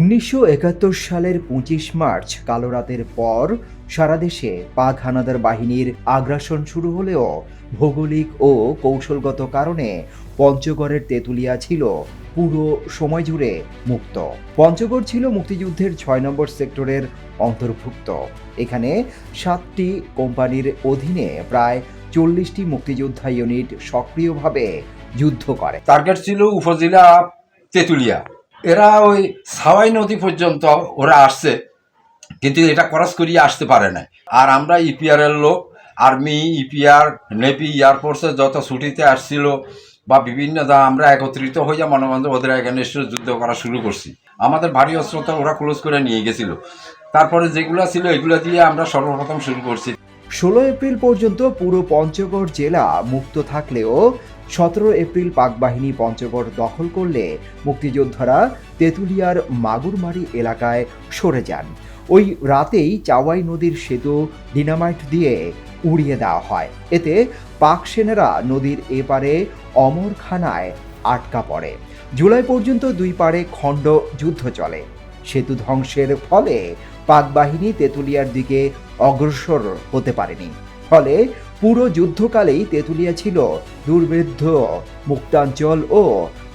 উনিশশো একাত্তর সালের পঁচিশ মার্চ, কালো রাতের পর সারা দেশে পাক হানাদার বাহিনীর আগ্রাসন শুরু হলেও ভৌগোলিক ও কৌশলগত কারণে পঞ্চগড়ের তেঁতুলিয়া ছিল পুরো সময় জুড়ে মুক্ত। পঞ্চগড় ছিল মুক্তিযুদ্ধের ছয় নম্বর সেক্টরের অন্তর্ভুক্ত। এখানে সাতটি কোম্পানির অধীনে প্রায় চল্লিশটি মুক্তিযোদ্ধা ইউনিট সক্রিয়ভাবে যুদ্ধ করে। টার্গেট ছিল উপজেলা তেঁতুলিয়া। এরা ওই সাওয়াই নদী পর্যন্ত ওরা আসছে, কিন্তু এটা ক্রস করিয়ে আসতে পারে না আর আমরা ইপিআর এর লোক, আর্মি, ইপিআর, নেভি এয়ারফোর্সের যত ছুটিতে আসছিল বা বিভিন্ন আমরা একত্রিত হইয়া মনে মনে ওদের এগেনস্টে যুদ্ধ করা শুরু করছি। আমাদের ভারী অস্ত্র তো ওরা ক্লোজ করে নিয়ে গেছিল। তারপরে যেগুলো ছিল, এগুলো দিয়ে আমরা সর্বপ্রথম শুরু করছি। ষোলো এপ্রিল পর্যন্ত পুরো পঞ্চগড় জেলা মুক্ত থাকলেও সতেরো এপ্রিল পাক বাহিনী পঞ্চগড় দখল করলে মুক্তিযোদ্ধারা তেঁতুলিয়ার মাগুরমারি এলাকায় সরে যান। ওই রাতেই চাওয়াই নদীর সেতু ডিনামাইট দিয়ে উড়িয়ে দেওয়া হয়। এতে পাক সেনারা নদীর এপারে অমরখানায় আটকা পড়ে। জুলাই পর্যন্ত দুই পারে খণ্ড যুদ্ধ চলে। সেতু ধ্বংসের ফলে পাক বাহিনী তেঁতুলিয়ার দিকে অগ্রসর হতে পারেনি। ফলে পুরো যুদ্ধকালেই তেঁতুলিয়া ছিল দুর্বৃদ্ধ, মুক্তাঞ্চল ও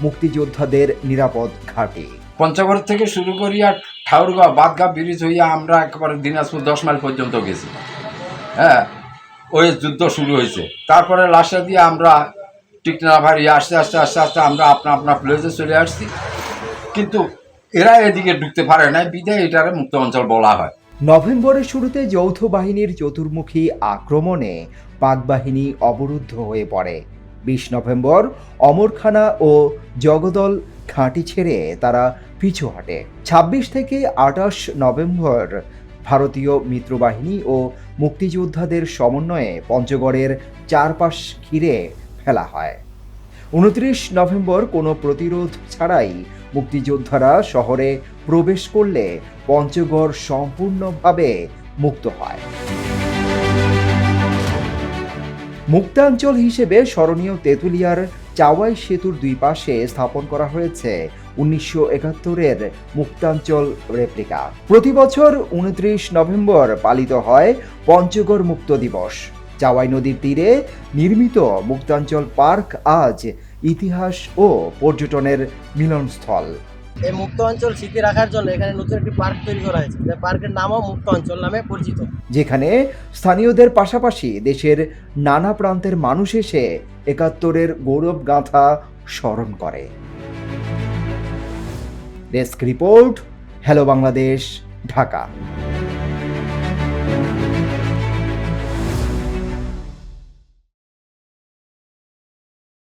মুক্তিযোদ্ধাদের নিরাপদ ঘাটে। পঞ্চগড় থেকে শুরু করিয়া ঠাউরগাঁও বাদগাঁ ব্রিজ হইয়া আমরা একেবারে দিনাজপুর দশ মাইল পর্যন্ত গেছি। হ্যাঁ ওই যুদ্ধ শুরু হয়েছে তারপরে লাস্টে দিয়ে আমরা টিকনা ভারি আস্তে আস্তে আস্তে আস্তে আমরা আপনা আপনা প্লেসে চলে আসছি। কিন্তু এরা এদিকে ঢুকতে পারে না বিদায় এটারে মুক্ত অঞ্চল বলা হয়। নভেম্বরের শুরুতে যৌথ বাহিনীর চতুর্মুখী আক্রমণে পাক বাহিনী অবরুদ্ধ হয়ে পড়ে। বিশ নভেম্বর অমরখানা ও জগদল ঘাঁটি ছেড়ে তারা পিছু হটে। ছাব্বিশ থেকে আটাশ নভেম্বর ভারতীয় মিত্রবাহিনী ও মুক্তিযোদ্ধাদের সমন্বয়ে পঞ্চগড়ের চারপাশ ঘিরে ফেলা হয়। উনত্রিশ নভেম্বর কোনো প্রতিরোধ ছাড়াই মুক্তিযোদ্ধারা শহরে প্রবেশ করলে পঞ্চগড় সম্পূর্ণভাবে মুক্ত হয়। মুক্তাঞ্চল হিসেবে স্মরণীয় তেঁতুলিয়ার চাওয়াই সেতুর দুই পাশে স্থাপন করা হয়েছে উনিশশো একাত্তরের মুক্তাঞ্চল রেপ্লিকা। প্রতি বছর উনত্রিশ নভেম্বর পালিত হয় পঞ্চগড় মুক্ত দিবস। চাওয়াই নদীর তীরে নির্মিত মুক্তাঞ্চল পার্ক আজ ইতিহাস ও পর্যটনের মিলনস্থল। এই মুক্ত অঞ্চল স্মৃতি রাখার জন্য এখানে নতুন একটি পার্ক তৈরি করা হয়েছে। যে পার্কের নামও মুক্ত অঞ্চল নামে পরিচিত। যেখানে স্থানীয়দের পাশাপাশি দেশের নানা প্রান্তের মানুষ এসে একাত্তরের গৌরব গাথা স্মরণ করে। Desk report hello Bangladesh Dhaka.